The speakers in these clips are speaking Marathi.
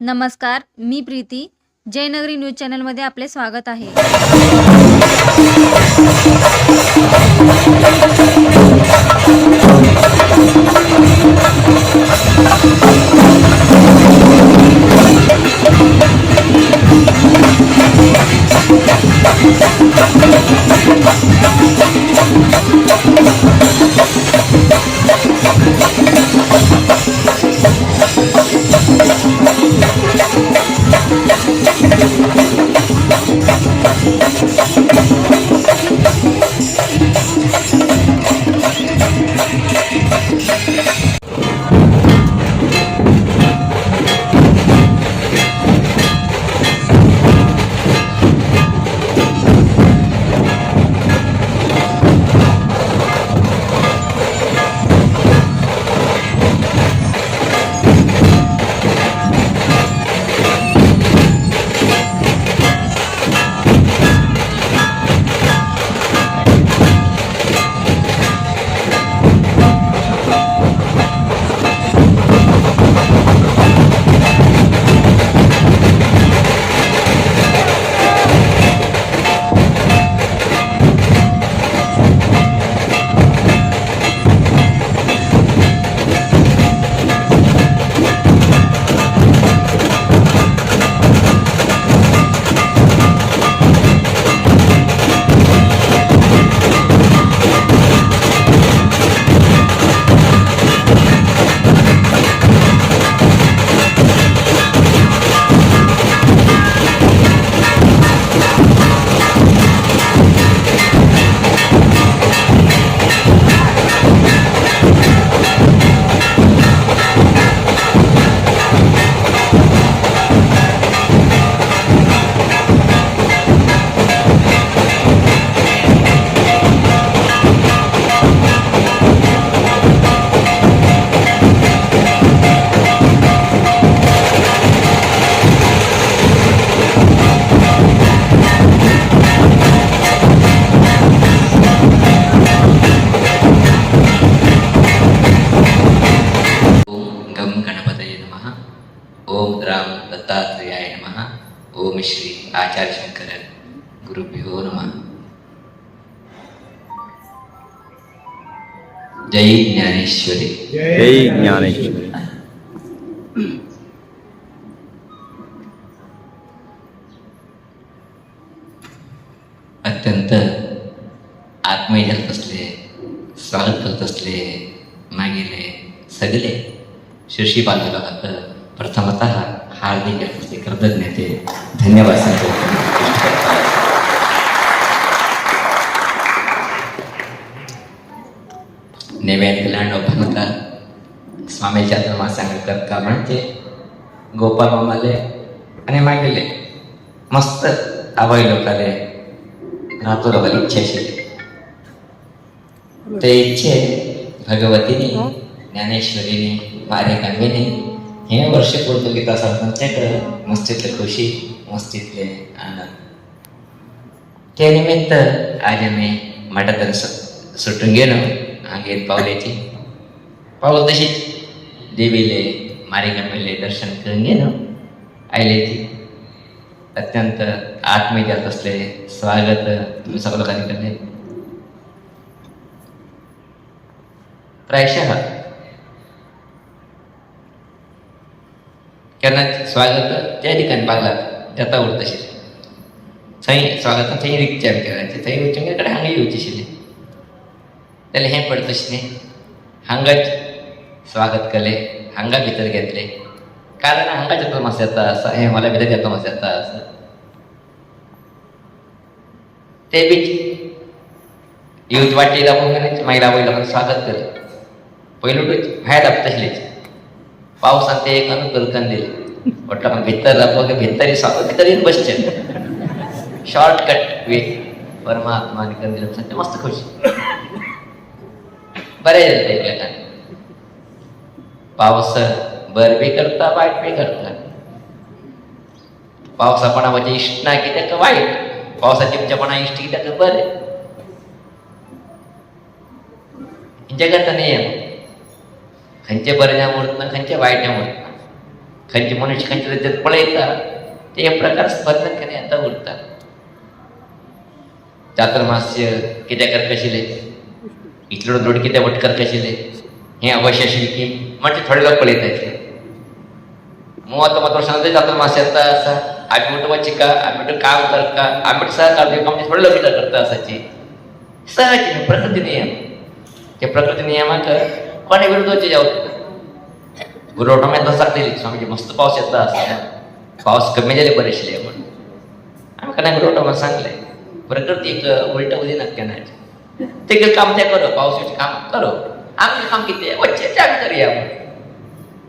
नमस्कार मी प्रीती. जयनगरी न्यूज चॅनलमध्ये आपले स्वागत आहे. ओम राम दत्तात्रेयाय नमः। ओम श्री आचार्य शंकर गुरुभ्यो नमः। जय ज्ञानेश्वरी। जय ज्ञानेश्वर। अत्यंत आत्मीय झात असले स्वागत करत असले मागेले सगळे शिर्षी बांधवला प्रथमतः हार्दिक येत कृतज्ञते. धन्यवाद सांगतो नेव्यान ऑफ भनका स्वामीच्या धर्मा सांगतात का? म्हणते गोपाल मामाले आणि मागेले. मस्त आवय लोकाले नातुरवल इच्छा शिले ते इच्छे भगवतीने ज्ञानेश्वरीने मारे कांगेने हे वर्ष पूर्ण गीता मस्तीतले खुशी मस्तीतले आनंद. त्या निमित्त आज आम्ही मठातून सुटून गेलो. आगेत पावलेची पावलं तशीच. देवीले मारे दर्शन करून गेलो. आयले ती अत्यंत आत्मीयात असले. स्वागत तुम्ही सगळं लोकांनी करले प्रायशः त्यांना स्वागत त्या ठिकाणी पागलात त्याचा उरत थंय स्वागत थंय रिक्चार करायचे. थंय वचून कडेन हांगा येवचें आशिल्लें जाल्यार हें पडत तशें न्ही हांगाच स्वागत केलें हांगा भितर घेतले कारण हांगा येता मातसो येता आसा हें मला भितर येता मातसो येता आसा ते बीच येवच वाटे लागून मागीर आवय लागून स्वागत केलें पयलूच भायर धाप तसलेच पावसान ते एक अनुकल्पन दिले. म्हटलं भितर राबो भितर स्वागत भितर येवन बसचे. शॉर्टकट वे परमात्मा आणि दिलं. मस्त खुश. बरे जाते ते पावस बर बी करता वाईट बी करता. पावसापणा म्हणजे इष्ट ना की त्याचं वाईट. पावसाचे तुमच्यापणा इष्ट की त्याचं बरे. जगत नियम. खंयचे बरें उरत ना खंयचे वायट उरत ना खंयचे मनुष्य खंयचे त्याच्यात पळयता ते हे प्रकार स्पर्धकाने आता उरतात चातुर्मास्य कित्याक कशिले इतलो दोड कित्या वटकर कशिले हे अवश्य शिल्की म्हणजे थोडे लोक पळयतायतले ಮೂವತ್ತು ಮೂವತ್ತು ವರ್ಷ ಅಂದ್ರೆ ಚಾತುರ್ಮಾಸ್ಯ ಅಂತ ಸ ಆಗ್ಬಿಟ್ಟು ವಚ್ಚಿಕ ಆಗ್ಬಿಟ್ಟು ಕಾವು ತರ್ಕ ಆಗ್ಬಿಟ್ಟು ಸಹ ಕಾವು ಕಂಪ್ನಿ थोडं बिटा करता असायची सहज आहे, प्रकृती नियम ते कोणा विरुद्ध कोणी जाऊ गुरु ऑटोमॅटिक स्वामीजी मस्त पाऊस येतला असा पाऊस कमी झाले बरेचले म्हणून. आम्ही का नाही गुरु ऑटोमॅट सांगले प्रकृती एक उलट उदी नक्की नाही? ते काम ते करो पावसाचे काम करो. आम्ही काम किती आहे? वच्चे आम्ही करूया म्हणून.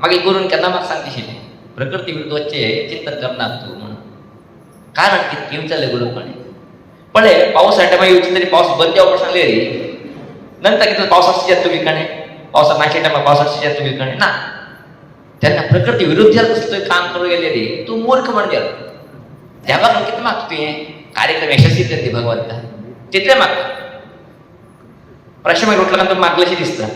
मागे गुरुन केन्ना म्हाका सांगशिल्लें प्रकृती विरुद्ध वच्चे चिंतन करना तूं म्हणून. कारण कितकी विचारले गुरुपणे. पळय पाऊस ह्या मागीर तरी पावस बंद जावपाक सांगले रे नंतर कितें पावसाचे तुम्ही कणे पावसा नाशे टायमार पावसाची शेत तुम्ही करणे ना. त्यांना प्रकृती विरुद्ध कसलं काम करू गेले तू मूर्ख म्हणजे देवा किती कितें मागता कार्यक्रम यशस्वी करते भगवंता. तिथे मागता. प्रश्न मागीर उठला तुम्ही मागल्याशी दिसता?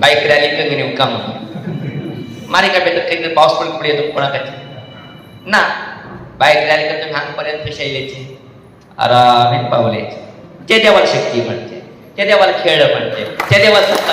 बाईक रॅली कंगणी काम मारे काय भेटत काहीतरी पाऊस पण पुढे येतो कोणाकडे? ना. बाईक रॅली करतो हांगपर्यंत शैलेचे आरामे पावले ते देवाला शक्ती म्हणते. ते देवाला खेळ म्हणते. ते देवाला सत्ता